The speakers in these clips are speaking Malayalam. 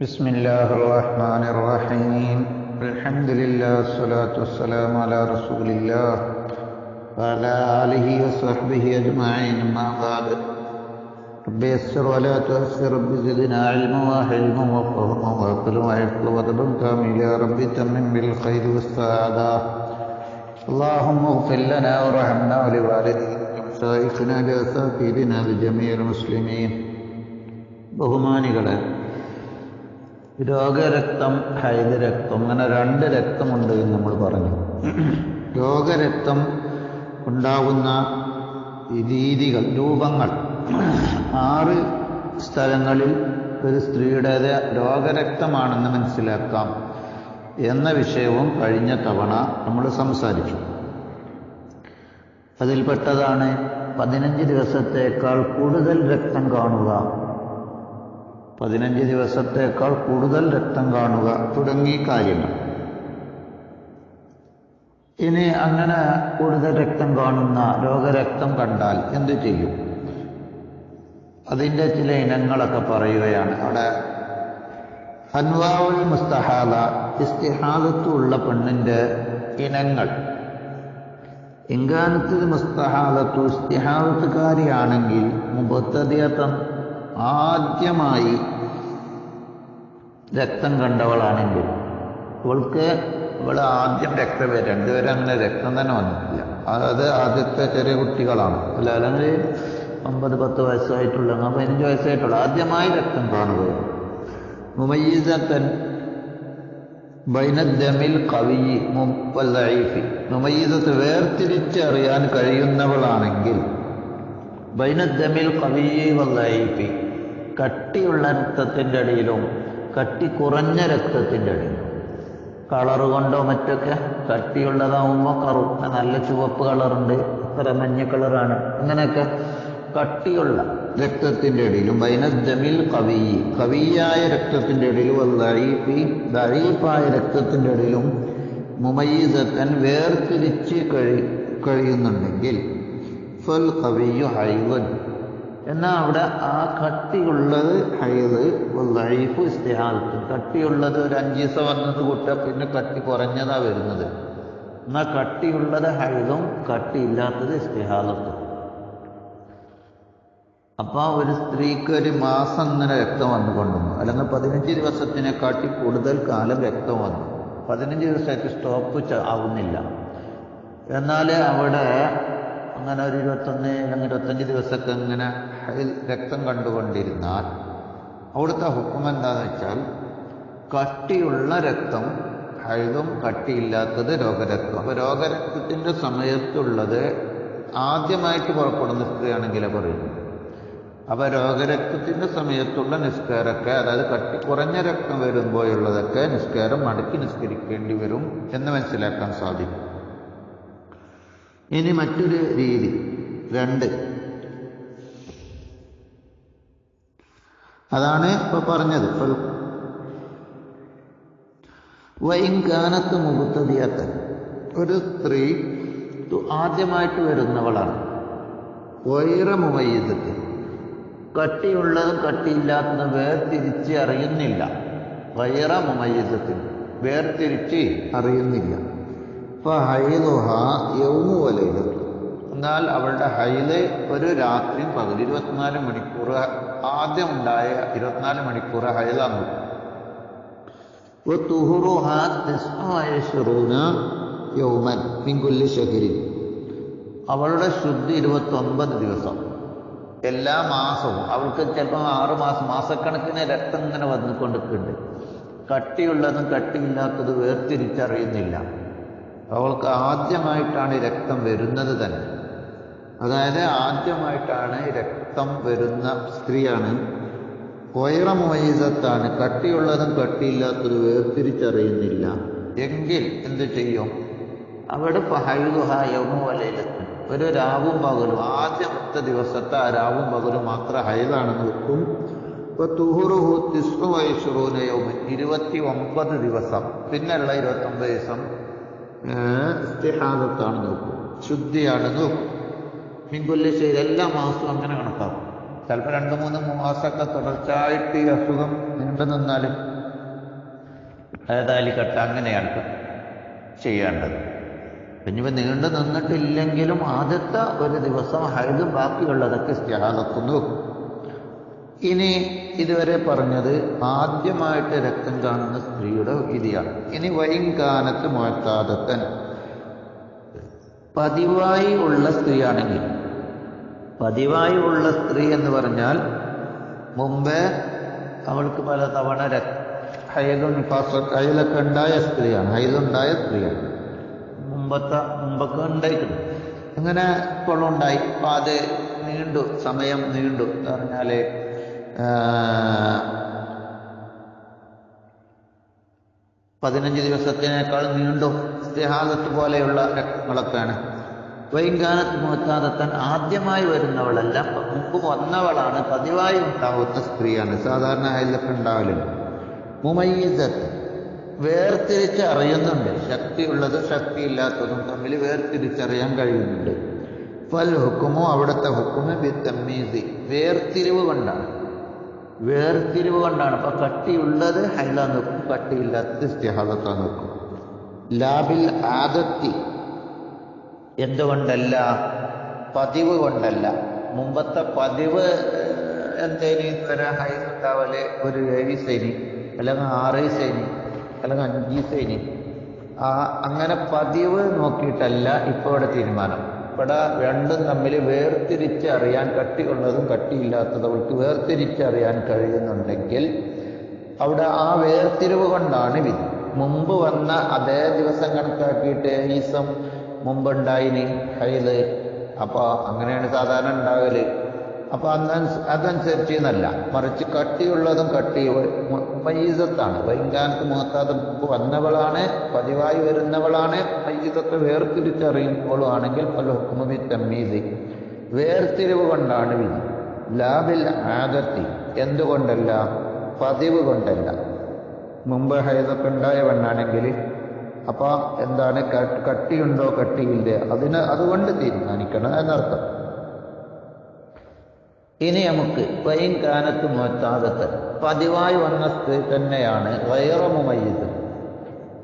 بسم الله الرحمن الرحيم الحمد لله والصلاة والسلام على رسول الله وعلى آله وصحبه أجمعين ما بعد رب يسر ولا تؤسر رب زدنا علما وحلما وفهما وعقلا وعقلا وطبا كاملا يا رب تمم بالخير والسعادة اللهم اغفر لنا وارحمنا ولوالدينا ومشايخنا لأساتذتنا لجميع المسلمين ബഹുമാനികളെ രോഗരക്തം ഹൈദരക്തം അങ്ങനെ രണ്ട് രക്തമുണ്ട് എന്ന് നമ്മൾ പറഞ്ഞു. രോഗരക്തം ഉണ്ടാകുന്ന രീതികൾ രൂപങ്ങൾ. ആറ് സ്ഥലങ്ങളിൽ ഒരു സ്ത്രീയുടേത് രോഗരക്തമാണെന്ന് മനസ്സിലാക്കാം എന്ന വിഷയവും കഴിഞ്ഞ തവണ നമ്മൾ സംസാരിച്ചു. അതിൽപ്പെട്ടതാണ് പതിനഞ്ച് ദിവസത്തേക്കാൾ കൂടുതൽ രക്തം കാണുക പതിനഞ്ച് ദിവസത്തേക്കാൾ കൂടുതൽ രക്തം കാണുക തുടങ്ങി കാര്യങ്ങൾ. ഇനി അങ്ങനെ കൂടുതൽ രക്തം കാണുന്ന രോഗരക്തം കണ്ടാൽ എന്തു ചെയ്യും? അതിന്റെ ചില ഇനങ്ങളൊക്കെ പറയുകയാണ്. അവിടെ ഹൻവാവുൽ മുസ്തഹാല ഇസ്തിഹാദത്തുള്ള പെണ്ണിന്റെ ഇനങ്ങൾ. ഇങ്കാനത്തിൽ മുസ്തഹാലത്തു ഇസ്തിഹാദത്തുകാരിയാണെങ്കിൽ മുബത്തതിയത്തം ആദ്യമായി രക്തം കണ്ടവളാണെങ്കിൽ ഇവൾക്ക് ഇവൾ ആദ്യം രക്തം വരും രണ്ടുപേരും അങ്ങനെ രക്തം തന്നെ വന്നിട്ടില്ല. അതായത് ആദ്യത്തെ ചെറിയ കുട്ടികളാണ്. അല്ല അല്ലെങ്കിൽ ഒമ്പത് പത്ത് വയസ്സായിട്ടുള്ള പതിനഞ്ച് വയസ്സായിട്ടുള്ള ആദ്യമായി രക്തം കാണുകയാണ് മുമയ്യീസത്തൻ ബൈനദ്ദമിൽ കവിയി മുപ്പല്ലൈഫി. മുമയ്യീസത്ത് വേർതിരിച്ചറിയാൻ കഴിയുന്നവളാണെങ്കിൽ ബൈനദ്ദമിൽ കവിയി വല്ലൈഫി. കട്ടിയുള്ള രക്തത്തിന്റെ അടിയിലും കട്ടി കുറഞ്ഞ രക്തത്തിന്റെ അടിയിലും. കളറ് കൊണ്ടോ മറ്റൊക്കെ? കട്ടിയുള്ളതാവുമ്പോൾ കറുത്ത നല്ല ചുവപ്പ് കളറുണ്ട്. അത്ര മഞ്ഞ കളറാണ്. അങ്ങനെയൊക്കെ കട്ടിയുള്ള രക്തത്തിന്റെ ഇടയിലും ബൈനദ്ദമിൽ കവി കവിയായ രക്തത്തിന്റെ ഇടയിലും ദഴീപ്പി ദഴീപ്പായ രക്തത്തിന്റെ ഇടയിലും മുമയ്യീസത്തൻ വേർതിരിച്ച് കഴി കഴിയുന്നുണ്ടെങ്കിൽ ഫൽ കവിയു ഹൈവൻ. എന്നാൽ അവിടെ ആ കട്ടിയുള്ളത് ഹൈദ് ലൈഫ് ഇസ്തിഹാലത്ത് കട്ടിയുള്ളത് ഒരു അഞ്ച് ദിവസം വന്നത് കൂട്ട പിന്നെ കട്ടി കുറഞ്ഞതാ വരുന്നത്. എന്നാൽ കട്ടിയുള്ളത് ഹൈദും കട്ടിയില്ലാത്തത് ഇസ്തിഹാലത്തും അപ്പോൾ ഒരു സ്ത്രീക്ക് ഒരു മാസം ഇങ്ങനെ രക്തം വന്നുകൊണ്ടുവന്നു അല്ലെങ്കിൽ പതിനഞ്ച് ദിവസത്തിനെ കാട്ടി കൂടുതൽ കാലം രക്തം വന്നു. പതിനഞ്ച് ദിവസമായിട്ട് സ്റ്റോപ്പ് ആവുന്നില്ല. എന്നാൽ അവിടെ അങ്ങനെ ഒരു ഇരുപത്തൊന്ന് അല്ലെങ്കിൽ ഇരുപത്തഞ്ച് ദിവസമൊക്കെ ഇങ്ങനെ രക്തം കണ്ടുകൊണ്ടിരുന്നാൽ അവിടുത്തെ ഹുക്കം എന്താണെന്ന് വെച്ചാൽ കട്ടിയുള്ള രക്തം ഹൈതും കട്ടിയില്ലാത്തത് രോഗരക്തം. അപ്പോൾ രോഗരക്തത്തിന്റെ സമയത്തുള്ളത് ആദ്യമായിട്ട് പുറപ്പെടുന്ന സ്ത്രീയാണെങ്കിലേ പറയുന്നു അപ്പോൾ രോഗരക്തത്തിന്റെ സമയത്തുള്ള നിസ്കാരമൊക്കെ അതായത് കട്ടി കുറഞ്ഞ രക്തം വരുമ്പോഴുള്ളതൊക്കെ നിസ്കാരം മടക്കി നിസ്കരിക്കേണ്ടി വരും എന്ന് മനസ്സിലാക്കാൻ സാധിക്കും. ഇനി മറ്റൊരു രീതി. രണ്ട് അതാണ് ഇപ്പൊ പറഞ്ഞത്. വൈകാനത്ത് മുഖത്തതിയാത്ത ഒരു സ്ത്രീ ആദ്യമായിട്ട് വരുന്നവളാണ്. വൈറമുമയ്യത്തിൽ കട്ടിയുള്ളതും കട്ടിയില്ലാത്തതും വേർതിരിച്ച് അറിയുന്നില്ല. വൈറമുമയ്യത്തിൽ വേർതിരിച്ച് അറിയുന്നില്ല. എന്നാൽ അവളുടെ ഹൈൽ ഒരു രാത്രിയും പകൽ ഇരുപത്തിനാല് മണിക്കൂർ ആദ്യം ഉണ്ടായ ഇരുപത്തിനാല് മണിക്കൂർ ഹയലാണ് യൗമൻ മിങ്കുല്ലി ഷഹരിൻ അവളുടെ ശുദ്ധി ഇരുപത്തൊമ്പത് ദിവസം. എല്ലാ മാസവും അവൾക്ക് ചിലപ്പോൾ ആറ് മാസം മാസക്കണക്കിന് രക്തം ഇങ്ങനെ വന്നുകൊണ്ടിരിക്കുന്നുണ്ട് കട്ടിയുള്ളതും കട്ടിയില്ലാത്തത് വേർതിരിച്ചറിയുന്നില്ല. അവൾക്ക് ആദ്യമായിട്ടാണ് രക്തം വരുന്നത് തന്നെ. അതായത് ആദ്യമായിട്ടാണ് രക്തം വരുന്ന സ്ത്രീയാണ്. വൈറമൊയ്സത്താണ് കട്ടിയുള്ളതും കട്ടിയില്ലാത്തത് വേർതിരിച്ചറിയുന്നില്ല. എങ്കിൽ എന്ത് ചെയ്യും? അവിടെ ഹൈലുഹായമുലയിലെത്തും ഒരു രാവും പകലും. ആദ്യത്തെ ദിവസത്തെ ആ രാവും പകലും മാത്രം ഹൈലാണെന്ന് വെക്കും ഇപ്പൊ തുഹുറുഹു തിസ്മു വയസ്സുറൂനയവും ഇരുപത്തി ഒമ്പത് ദിവസം. പിന്നെയുള്ള ഇരുപത്തൊമ്പത് ദിവസം ഇസ്തിഹാദത്താണ് നോക്കും ശുദ്ധിയാണ് നോക്കും മിങ്കുല്യ ശരി എല്ലാ മാസവും അങ്ങനെ കണക്കാക്കും. ചിലപ്പോൾ രണ്ട് മൂന്ന് മാസമൊക്കെ തുടർച്ചയായിട്ട് ഈ അസുഖം നീണ്ടു നിന്നാലും ഏതാലിക്കട്ട അങ്ങനെയാണ് ചെയ്യേണ്ടത്. ഇനിയിപ്പോൾ നീണ്ടു നിന്നിട്ടില്ലെങ്കിലും ആദ്യത്തെ ഒരു ദിവസം ഹൈദും ബാക്കിയുള്ളതൊക്കെ സ്ഥാനത്തുന്നു ഇനി ഇതുവരെ പറഞ്ഞത് ആദ്യമായിട്ട് രക്തം കാണുന്ന സ്ത്രീയുടെ വിധിയാണ്. ഇനി വൈകാനത്ത് മുഴത്താദത്തൻ പതിവായി ഉള്ള സ്ത്രീയാണെങ്കിൽ പതിവായി ഉള്ള സ്ത്രീ എന്ന് പറഞ്ഞാൽ മുമ്പേ അവൾക്ക് പല തവണ നിഫാസൊക്കെ ഹൈലൊക്കെ ഉണ്ടായ സ്ത്രീയാണ്. ഹൈലുണ്ടായ സ്ത്രീയാണ്. മുമ്പത്തെ മുമ്പൊക്കെ ഉണ്ടായിട്ടുണ്ട്. അങ്ങനെ കുളമുണ്ടായി അപ്പൊ അത് നീണ്ടു സമയം നീണ്ടു എന്ന് പറഞ്ഞാൽ പതിനഞ്ച് ദിവസത്തിനേക്കാൾ നീണ്ടു ഇസ്തിഹാദത്ത് പോലെയുള്ള രക്തങ്ങളൊക്കെയാണ്. വൈകാനത്ത് മുഹത്താദത്തൻ ആദ്യമായി വരുന്നവളല്ല മുമ്പ് വന്നവളാണ് പതിവായി ഉണ്ടാവുന്ന സ്ത്രീയാണ്. സാധാരണ അയലൊക്കെ ഉണ്ടാവലുണ്ട് മുമയ്യത്ത് വേർതിരിച്ച് അറിയുന്നുണ്ട്. ശക്തി ശക്തിയില്ലാത്തതും തമ്മിൽ വേർതിരിച്ചറിയാൻ കഴിയുന്നുണ്ട്. ഫൽ ഹുക്കുമോ അവിടുത്തെ ഹുക്കുമോ ബി തമ്മീസി. വേർതിരിവ് കൊണ്ടാണ്. വേർതിരിവ് കൊണ്ടാണ്. അപ്പം കട്ടിയുള്ളത് ഹൈല നിൽക്കും കട്ടിയില്ലാത്തത് ഇസ്തിഹാദത്താ നിൽക്കും. ലാബിൽ ആദത്തി എന്തുകൊണ്ടല്ല? പതിവ് കൊണ്ടല്ല. മുമ്പത്തെ പതിവ് എന്തേലും വരെ ഹൈസ് ഉണ്ടാവൽ ഒരു ഏഴ് സൈനി അല്ലെങ്കിൽ ആറ് സൈനി അല്ലെങ്കിൽ അഞ്ച് സൈനി. ആ അങ്ങനെ പതിവ് നോക്കിയിട്ടല്ല ഇപ്പോൾ ഇവിടെ തീരുമാനം. ഇവിടെ രണ്ടും തമ്മിൽ വേർതിരിച്ചറിയാൻ കട്ടിയുള്ളതും കട്ടിയില്ലാത്തതും അവൾക്ക് വേർതിരിച്ചറിയാൻ കഴിയുന്നുണ്ടെങ്കിൽ അവിടെ ആ വേർതിരിവ് കൊണ്ടാണ് വിധി. മുമ്പ് വന്ന അതേ ദിവസം കണക്കാക്കിയിട്ട് ഈസം മുമ്പുണ്ടായിനി ഹൈൽ അപ്പോൾ അങ്ങനെയാണ് സാധാരണ ഉണ്ടാകൽ അപ്പോൾ അന്ന് അതനുസരിച്ച് എന്നല്ല. മറിച്ച് കട്ടിയുള്ളതും കട്ടി മൈസത്താണ് വൈകാനത്ത് മുഹത്താത് മുമ്പ് വന്നവളാണ് പതിവായി വരുന്നവളാണ്. മയ്യീസത്തെ വേർതിരിച്ചറിയുമ്പോഴും ആണെങ്കിൽ പല ഹുക്കുമി തമ്മീത് വേർതിരിവ് കൊണ്ടാണ് വിധി. ലാബിൽ ആകത്തി എന്തുകൊണ്ടല്ല? പതിവ് കൊണ്ടല്ല. മുമ്പ് ഹൈതൊക്കെ ഉണ്ടായ പെണ്ണാണെങ്കിൽ അപ്പോൾ എന്താണ് കട്ടിയുണ്ടോ കട്ടിയില്ലേ? അതിന് അതുകൊണ്ട് തീരുമാനിക്കണം എന്നർത്ഥം. ഇനി നമുക്ക് വൈൻ കാനത്ത് മുഹത്താദത്ത് പതിവായി വന്ന സ്ത്രീ തന്നെയാണ് വയറമുമയ്യത്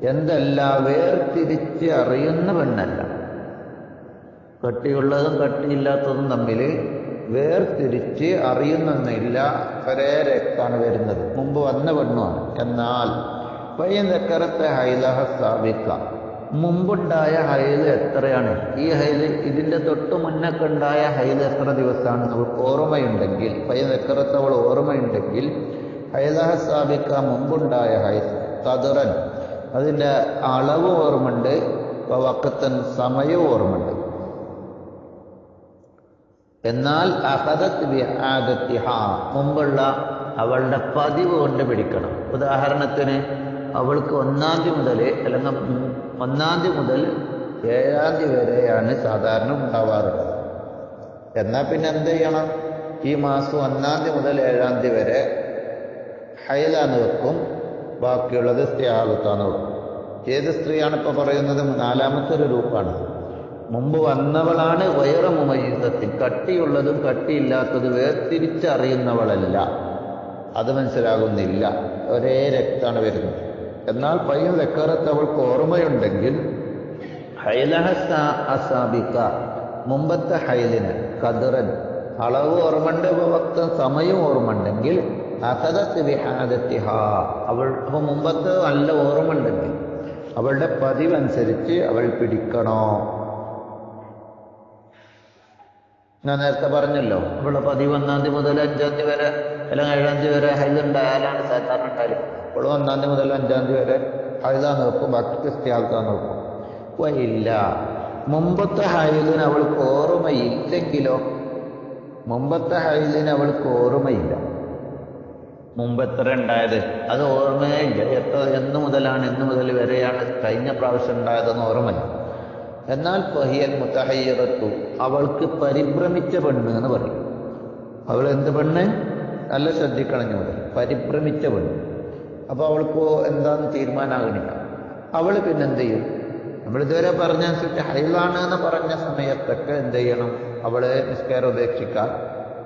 എന്തല്ല വേർതിരിച്ച് അറിയുന്ന പെണ്ണല്ല. കട്ടിയുള്ളതും കട്ടിയില്ലാത്തതും തമ്മിൽ വേർതിരിച്ച് അറിയുന്നൊന്നില്ല ഒരേ രക്താണ് വരുന്നത്. മുമ്പ് വന്ന പെണ്ണുമാണ്. എന്നാൽ വൈനക്കരത്തെ ഹൈലഹ സ്ഥാപിക്ക. മുമ്പുണ്ടായ ഹൈൽ എത്രയാണ്? ഈ ഹൈൽ ഇതിന്റെ തൊട്ട് മുന്നൊക്കെ ഉണ്ടായ ഹൈൽ എത്ര ദിവസമാണ്? അവൾക്ക് ഓർമ്മയുണ്ടെങ്കിൽ വൈനക്കരത്ത് അവൾ ഓർമ്മയുണ്ടെങ്കിൽ ഹൈലഹ സ്ഥാപിക്ക മുമ്പുണ്ടായ ഹൈ തതുറൻ അതിന്റെ അളവ് ഓർമ്മയുണ്ട് വക്കത്തൻ സമയവും ഓർമ്മയുണ്ട് എന്നാൽ അഹദത്ത് വിഹാദത്തിഹ മുമ്പുള്ള അവളുടെ പതിവ് കൊണ്ട് പിടിക്കണം. ഉദാഹരണത്തിന് അവൾക്ക് ഒന്നാം തീയതി മുതൽ അല്ലെങ്കിൽ ഒന്നാം തീയതി മുതൽ ഏഴാം തീയതി വരെയാണ് സാധാരണ ഉണ്ടാവാറുള്ളത്. എന്നാൽ പിന്നെ എന്ത് ചെയ്യണം? ഈ മാസം ഒന്നാം തീയതി മുതൽ ഏഴാം തീയതി വരെ ഹൈലാന്ന് വെക്കും. ബാക്കിയുള്ളത് സ്ത്രീയാകത്താന്ന് വെക്കും. ഏത് സ്ത്രീയാണ് ഇപ്പോൾ പറയുന്നത്? നാലാമത്തെ ഒരു രൂപമാണ്. മുമ്പ് വന്നവളാണ് വയറ മുമയുദ്ധത്തിൽ കട്ടിയുള്ളതും കട്ടിയില്ലാത്തതും വേർതിരിച്ചറിയുന്നവളല്ല. അത് മനസ്സിലാകുന്നില്ല. ഒരേ രക്തമാണ് വരുന്നത്. എന്നാൽ പയ്യൻ വെക്കാറത്ത് അവൾക്ക് ഓർമ്മയുണ്ടെങ്കിൽ ഹൈലഹ അസാബിക്ക മുമ്പത്തെ ഹൈലിന് കതിറൻ അളവ് ഓർമ്മണ്ട് ഭക്തം സമയം ഓർമ്മയുണ്ടെങ്കിൽ വിഹാദത്തിഹ അവൾ മുമ്പത്ത് നല്ല ഓർമ്മ ഉണ്ടെങ്കിൽ അവളുടെ പതിവനുസരിച്ച് അവൾ പിടിക്കണോ? ഞാൻ നേരത്തെ പറഞ്ഞല്ലോ അവളുടെ പതിവ് ഒന്നാം തീയതി മുതൽ അഞ്ചാം തീയതി വരെ അല്ലെങ്കിൽ ഏഴാം തീയതി വരെ ഹൈലുണ്ടായാലാണ് സാധാരണ ഉണ്ടായാലും ഇപ്പോൾ ഒന്നാം തീയതി മുതൽ അഞ്ചാം തീയതി വരെ ഹൈലാ നോക്കും ബാക്കി ക്രിസ്ത്യാൽക്കാ നോക്കും. ഇല്ല മുമ്പത്തെ ഹൈദിന് അവൾക്ക് ഓർമ്മയില്ലെങ്കിലോ? മുമ്പത്തെ ഹൈദിന് അവൾക്ക് ഓർമ്മയില്ല. മുമ്പ് എത്ര ഉണ്ടായത്? അത് ഓർമ്മയേ ഇല്ല എത്ര എന്ന് മുതലാണ് എന്ന് മുതൽ വരെയാണ് കഴിഞ്ഞ പ്രാവശ്യം ഉണ്ടായതെന്ന് ഓർമ്മയില്ല. എന്നാൽ ഫഹിയൽ മുത്തഹയ്യറത്തു അവൾക്ക് പരിഭ്രമിച്ച പെണ്ണ് എന്ന് പറയും. അവൾ എന്ത് പെണ്ണ്? നല്ല ശ്രദ്ധിക്കണം ഞങ്ങൾ പരിഭ്രമിച്ച പെണ്ണ്. അപ്പോൾ അവൾക്ക് എന്താന്ന് തീരുമാനമാകുന്നില്ല അവൾ പിന്നെ എന്ത് ചെയ്യും? നമ്മളിതുവരെ പറഞ്ഞ പറഞ്ഞനുസരിച്ച് ഹൈലാണ് എന്ന് പറഞ്ഞ സമയത്തൊക്കെ എന്ത് ചെയ്യണം? അവൾ നിസ്കാരം ഉപേക്ഷിക്കാം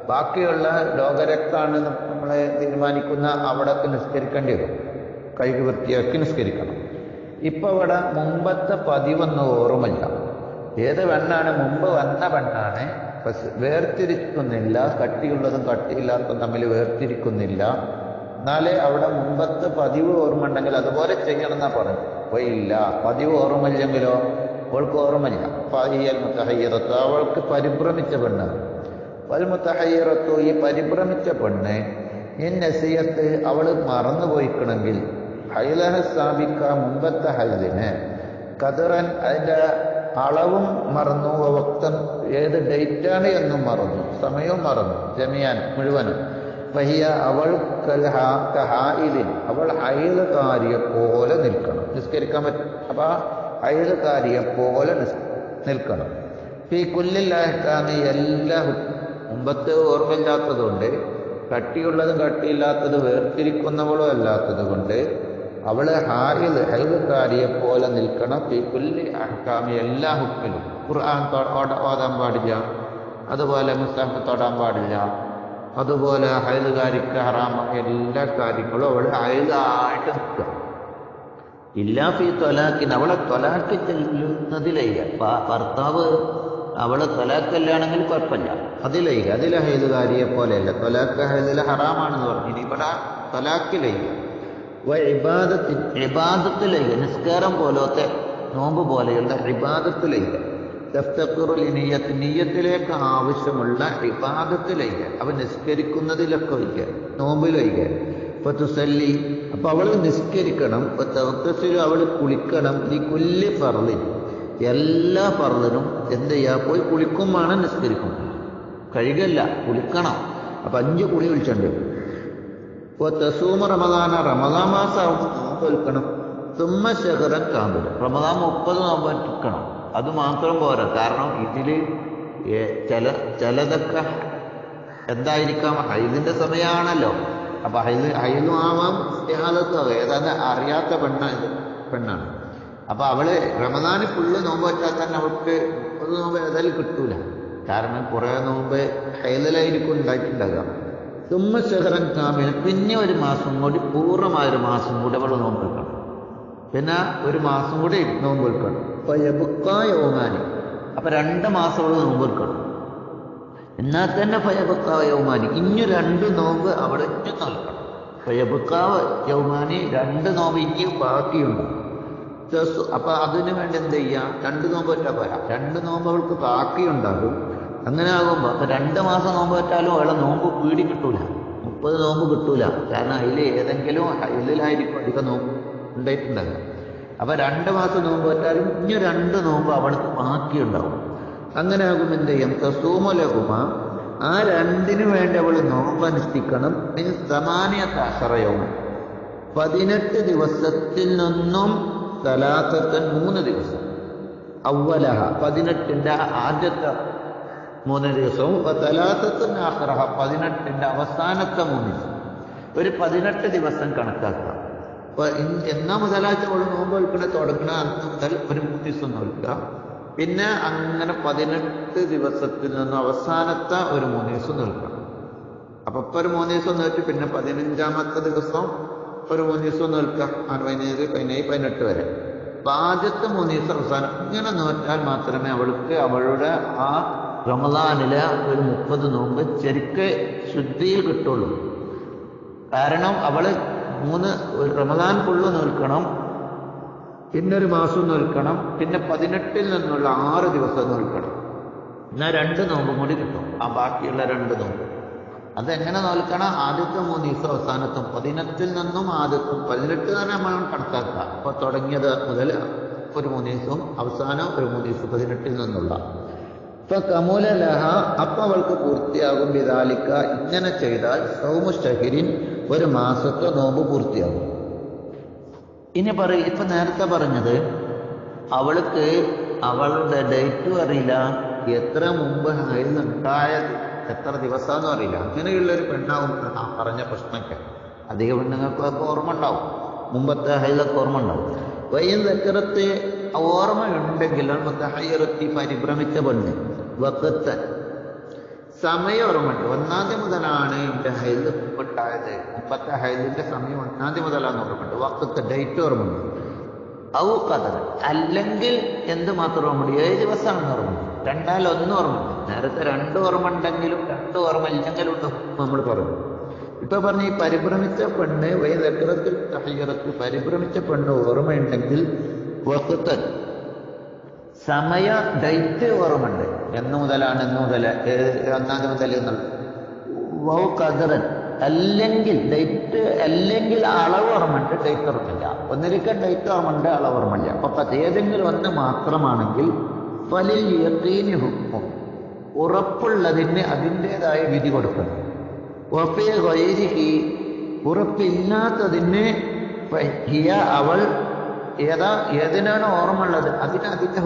ബാക്കിയുള്ള ലോകരക്താണ് നമ്മളെ തീരുമാനിക്കുന്ന അവിടൊക്കെ നിസ്കരിക്കേണ്ടി വരും. കഴുകി വൃത്തിയാക്കി നിസ്കരിക്കണം. ഇപ്പൊ ഇവിടെ മുമ്പത്തെ പതിവൊന്നും ഓർമ്മയില്ല. ഏത് പെണ്ണാണ്? മുമ്പ് വന്ന പക്ഷെ വേർതിരിക്കുന്നില്ല. കട്ടിയുള്ളതും കട്ടിയില്ലാത്തതും തമ്മിൽ വേർതിരിക്കുന്നില്ല. എന്നാലേ അവിടെ മുമ്പത്തെ പതിവ് ഓർമ്മ ഉണ്ടെങ്കിൽ അതുപോലെ ചെയ്യണം എന്നാ പറഞ്ഞു അപ്പൊ ഇല്ല പതിവ് ഓർമ്മയില്ലെങ്കിലോ? അവൾക്ക് ഓർമ്മയില്ല. ഫഹിയൽ മുത്തഹയ്യറത്ത് അവൾക്ക് പരിഭ്രമിച്ച പെണ്ണ്. വൽ മുത്തഹയ്യറത്തു ഈ പരിഭ്രമിച്ച പെണ്ണ് ഇൻ അവൾ മറന്നു പോയിക്കണമെങ്കിൽ ഹൈലഹ സ്ഥാപിക്ക മുമ്പത്തെ ഹൈലിന് കതിറൻ അതിന്റെ അളവും മറന്നു വക്തം ഏത് ഡേറ്റാണ് എന്നും മറന്നു സമയവും മറന്നു ജമിയാൻ മുഴുവനും. ഫഹിയ അവൾ കഹായിലിൻ അവൾ അയൽകാരിയെ പോലെ നിൽക്കണം. നിസ്കരിക്കാൻ പറ്റും അപ്പൊ അയൽകാരിയെ പോലെ നിസ് നിൽക്കണം. ഈ കുല്ലില്ലാക്കാന്ന് എല്ലാ മുമ്പത്തെ ഓർമ്മയില്ലാത്തതുകൊണ്ട് കട്ടിയുള്ളതും കട്ടിയില്ലാത്തത് വേർതിരിക്കുന്നവളും അല്ലാത്തത് കൊണ്ട് അവൾ ഹായിൽ ഹൈദക്കാരിയെ പോലെ നിൽക്കണം. ഈ കുല്ലി അഹ്കാമി എല്ലാ ഹുക്കിലും ഖുർആൻ ഓടാൻ പാടില്ല. അതുപോലെ മുസ്താഫ് തൊടാൻ പാടില്ല. അതുപോലെ ഹൈദുകാരിക്ക് ഹറാമ എല്ലാ കാര്യങ്ങളും അവൾ ഹൈദായിട്ട് നിൽക്കുക. ഇല്ലാ ഈ തൊലാക്കിന് അവളെ തൊലാക്ക് ചെല്ലുന്നതിലേക്ക് ഭർത്താവ് അവളെ തൊലാക്കല്ലാണെങ്കിൽ കുഴപ്പമില്ല. അതിലേക്ക് അതിലെ ഹൈദുകാരിയെ പോലെയല്ല. തൊലാക്ക് ഹൈദിലെ ഹറാമാണെന്ന് പറഞ്ഞു. ഇനി ഇവിടെ തൊലാക്കിലേക്ക് ഇബാദത്തിലേക്ക് നിസ്കാരം പോലത്തെ നോമ്പ് പോലെയുള്ള ഇബാദത്തിലേക്ക് തഫ്തഖുറുൽ നിയ്യത്ത് നിയ്യത്തിലേക്ക് ആവശ്യമുള്ള വിവാദത്തിലേക്ക് അവൻ നിസ്കരിക്കുന്നതിലൊക്കെ ഒഴിക്കുക നോമ്പിലൊഴിക്കുക ഇപ്പൊ തുസല്ലി അപ്പൊ അവൾ നിസ്കരിക്കണം ഇപ്പൊ തവക്കസിലും അവൾ കുളിക്കണം ഈ കുല്ലി ഫർദിൻ എല്ലാ ഫർദിനും എന്ത് ചെയ്യാ? പോയി കുളിക്കുമാണ് നിസ്കരിക്കും കഴുകല്ല കുളിക്കണം. അപ്പൊ അഞ്ച് കുളി വിളിച്ചുണ്ട് ഇപ്പൊ തസൂമ റമദാന റമദാ മാസം നോമ്പ് വിൽക്കണം തുമ്മ ശഹറൻ കാമ്പിൽ റമദാൻ മുപ്പത് നോമ്പ് എടുക്കണം അത് മാത്രം പോരാ. കാരണം ഇതിൽ ചില ചിലതൊക്കെ എന്തായിരിക്കാം? ഹൈദിന്റെ സമയമാണല്ലോ അപ്പൊ ഹൈദ് ഹൈദും ആവാം സ്നേഹാദത്വം ഏതാണ്ട് അറിയാത്ത പെണ്ണ പെണ്ണാണ്. അപ്പൊ അവൾ റമദാന് ഫുള്ള് നോമ്പ് വെച്ചാൽ തന്നെ അവൾക്ക് ഒരു നോമ്പ് ഏതായാലും കിട്ടൂല. കാരണം കുറെ നോമ്പ് ഹൈദലായിരിക്കും ഉണ്ടായിട്ടുണ്ടാകാം. തുമ്മ കാമിന് പിന്നെ ഒരു മാസം കൂടി പൂർണമായ ഒരു മാസം കൂടി അവൾ നോമ്പ് വെക്കണം. പിന്നെ ഒരു മാസം കൂടി നോമ്പ് വെക്കണം. അപ്പൊ യബുക്കായോമാനി അപ്പൊ രണ്ട് മാസമുള്ള നോമ്പ് വെക്കണം. എന്നാൽ തന്നെ ഫയബുക്കാവ് യൗമാനി. ഇനി രണ്ട് നോമ്പ് അവിടെ നൽകണം. ഫയബുക്കാവ് യൗമാനി രണ്ട് നോമ്പ് ഇനി ബാക്കിയുണ്ട്. അപ്പൊ അതിനു വേണ്ടി എന്ത് ചെയ്യാം? രണ്ട് നോമ്പ് വെച്ചാൽ പോരാ. രണ്ട് നോമ്പ് അവൾക്ക് ബാക്കിയുണ്ടാകും. അങ്ങനെ ആകുമ്പോ അപ്പൊ രണ്ട് മാസം നോമ്പ് വെച്ചാലും അവളെ നോമ്പ് പീടി കിട്ടൂല. മുപ്പത് നോമ്പ് കിട്ടൂല. കാരണം അതിൽ ഏതെങ്കിലും ഇതിലായിരിക്കും അധികം നോമ്പ്. ഉണ്ടായിട്ടുണ്ടാകുക അപ്പൊ രണ്ട് മാസം നോമ്പ് പറ്റാലും ഇനി രണ്ട് നോമ്പ് അവൾക്ക് ബാക്കിയുണ്ടാവും. അങ്ങനെ ആകും എന്ത് ചെയ്യും? തസൂമലകുമ ആ രണ്ടിനു വേണ്ടി അവൾ നോമ്പ് അനുഷ്ഠിക്കണം. മീൻസ് സമാനയത്താശ്രയവും പതിനെട്ട് ദിവസത്തിൽ നിന്നും തലാത്തൻ മൂന്ന് ദിവസം. അവലഹ പതിനെട്ടിന്റെ ആദ്യത്തെ മൂന്ന് ദിവസവും തലാത്തൻ ആഹ്റഹ പതിനെട്ടിന്റെ അവസാനത്തെ മൂന്ന് ദിവസം. ഒരു പതിനെട്ട് ദിവസം കണക്കാക്കുക അപ്പൊ എന്നാ മുതലാഴ്ച അവൾ നോമ്പ് വെൽക്കണ തുടങ്ങണ അന്ന് മുതൽ ഒരു മൂന്ന് ദിവസം നോക്കുക പിന്നെ അങ്ങനെ പതിനെട്ട് ദിവസത്തിൽ നിന്ന് അവസാനത്തെ ഒരു മൂന്ന് ദിവസം നിൽക്കണം അപ്പൊ ഒരു മൂന്ന് ദിവസം നിൽച്ച് പിന്നെ പതിനഞ്ചാമത്തെ ദിവസം ഒരു മൂന്ന് ദിവസം നിൽക്കുക. ആ പതിനേഴ് പതിനേഴ് പതിനെട്ട് വരെ. അപ്പൊ ആദ്യത്തെ മൂന്ന് ദിവസം അവസാനം ഇങ്ങനെ നോറ്റാൽ മാത്രമേ അവൾക്ക് അവളുടെ ആ റമദാനിലെ ഒരു മുപ്പത് നോമ്പ് ശരിക്ക് ശുദ്ധിയിൽ കിട്ടുള്ളൂ. കാരണം അവൾ മൂന്ന് ഒരു റമദാൻ ഫുള്ള് നിൽക്കണം പിന്നെ ഒരു മാസം നിൽക്കണം പിന്നെ പതിനെട്ടിൽ നിന്നുള്ള ആറ് ദിവസം നിൽക്കണം. എന്നാൽ രണ്ട് നോമ്പും കൂടി കിട്ടും. ആ ബാക്കിയുള്ള രണ്ട് നോമ്പ്. അതെങ്ങനെ നോൽക്കണം? ആദ്യത്തെ മൂന്ന് ദിവസം അവസാനത്തും. പതിനെട്ടിൽ നിന്നും ആദ്യത്തെ. പതിനെട്ട് തന്നെ നമ്മൾ കണക്കാക്കുക അപ്പോൾ തുടങ്ങിയത് മുതൽ ഒരു മൂന്ന് ദിവസവും അവസാനം ഒരു മൂന്ന് ദിവസം പതിനെട്ടിൽ നിന്നുള്ള. ഇപ്പൊ കമൂല ലഹ അപ്പൊ അവൾക്ക് പൂർത്തിയാകും. വിതാലിക്ക ഇങ്ങനെ ചെയ്താൽ സൗമു ഷഹിരിൻ ഒരു മാസത്തെ നോമ്പ് പൂർത്തിയാകും ഇനി പറയും ഇപ്പൊ നേരത്തെ പറഞ്ഞത് അവൾക്ക് അവളുടെ ഡേറ്റും അറിയില്ല എത്ര മുമ്പ് ഹൈൽ ഉണ്ടായത് എത്ര ദിവസമെന്ന് അറിയില്ല. അങ്ങനെയുള്ള ഒരു പെണ്ണാവുമ്പോഴാണ് ആ പറഞ്ഞ പ്രശ്നമൊക്കെ. അധിക പെണ്ണുങ്ങൾക്ക് അതൊക്കെ ഓർമ്മ ഉണ്ടാവും മുമ്പത്തെ ഹൈലൊക്കെ ഓർമ്മ ഉണ്ടാവും വയ്യം ചക്രത്തെ ഓർമ്മയുണ്ടെങ്കിൽ നമുക്ക് ഹൈറത്തി പരിഭ്രമിച്ച പെണ്ണ് വക്കത്തൻ സമയം ഓർമ്മയുണ്ട് ഒന്നാം തീയതി മുതലാണ് എന്റെ ഹൈദ് ഉണ്ടായത് മുമ്പത്തെ ഹൈലിന്റെ സമയം ഒന്നാം തീയതി മുതലാന്ന് ഓർമ്മയുണ്ട്. വക്കത്തെ ഡേറ്റ് ഓർമ്മയുണ്ട്. ഔ കഥ അല്ലെങ്കിൽ എന്ത് മാത്രം ഓർമ്മയുണ്ട്? ഏഴ് ദിവസമാണെന്ന് ഓർമ്മയുണ്ട്. രണ്ടാൽ ഒന്ന് ഓർമ്മയുണ്ട് നേരത്തെ രണ്ട് ഓർമ്മ ഉണ്ടെങ്കിലും രണ്ട് ഓർമ്മ ഇല്ലെങ്കിലും ഉണ്ട്? നമ്മൾ പറഞ്ഞു. ഇപ്പൊ പറഞ്ഞ ഈ പരിഭ്രമിച്ച പെണ്ണ് വൈദഗ്രത്തിൽ തഹീറത്തിൽ പരിഭ്രമിച്ച പെണ്ണ് ഓർമ്മയുണ്ടെങ്കിൽ വക്കത്തൻ സമയ ഡേറ്റ് ഓർമ്മയുണ്ട്. എന്ന് മുതലാണ് എന്ന് മുതൽ ഒന്നാം മുതൽ എന്നുള്ളത് വൗ കതിറൻ അല്ലെങ്കിൽ ഡേറ്റ് അല്ലെങ്കിൽ അളവ് ഓർമ്മയുണ്ട് ഡേറ്റ് ഓർമ്മയില്ല. ഒന്നിരിക്കൽ ഡേറ്റ് ഓർമ്മയുണ്ട് അളവ് ഓർമ്മയില്ല. അപ്പൊ ഏതെങ്കിലും ഒന്ന് മാത്രമാണെങ്കിൽ ഫലിൽ യക്കീനി ഹുക്കും. ഉറപ്പുള്ളതിന് അതിന്റെതായ വിധി കൊടുക്കണം. ഒഫേ വൈരിഹി ഉറപ്പില്ലാത്തതിന് അവൾ ഏതാ ഏതിനാണ് ഓർമ്മ ഉള്ളത് അതിന് അതിന്റെ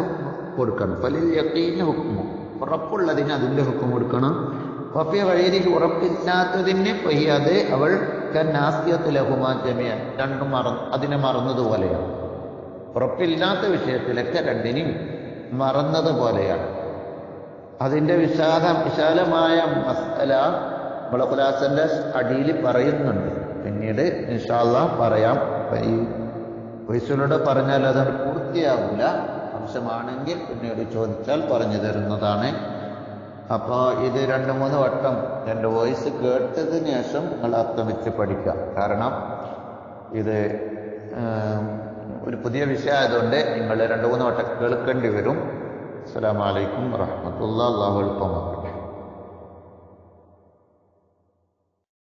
കൊടുക്കണം. ഫലിൽ യക്കീന് ഹുക്കും. ഉറപ്പുള്ളതിന് അതിന്റെ ഹുക്കും കൊടുക്കണം. വഫിയ വഴിയിലേക്ക് ഉറപ്പില്ലാത്തതിന് പെയ്യാതെ അവൾ കന്നാസ്യത്തിൽ ലഹുമാറ്റമയ രണ്ടും മറ അതിനെ മറന്നതുപോലെയാണ്. ഉറപ്പില്ലാത്ത വിഷയത്തിലൊക്കെ രണ്ടിനും മറന്നത് പോലെയാണ് അതിന്റെ വിശാല വിശാലമായ മസ്തല മുളകുലാസന്റെ അടിയിൽ പറയുന്നുണ്ട്. പിന്നീട് ഇൻഷാല്ല പറയാം. വയസ്സിലൂടെ പറഞ്ഞാൽ അത് പൂർത്തിയാകില്ല അംശമാണെങ്കിൽ പിന്നീട് ചോദിച്ചാൽ പറഞ്ഞു തരുന്നതാണ്. അപ്പോൾ ഇത് രണ്ട് മൂന്ന് വട്ടം എന്റെ വോയിസ് കേട്ടതിന് ശേഷം നിങ്ങൾ അർത്ഥം വെച്ച് പഠിക്കുക. കാരണം ഇത് ഒരു പുതിയ വിഷയമായതുകൊണ്ട് നിങ്ങൾ രണ്ട് മൂന്ന് വട്ടം കേൾക്കേണ്ടി വരും. അസ്സലാമലൈക്കും വറഹമത്തുള്ള അള്ളാഹു എളുപ്പമാക്കട്ടെ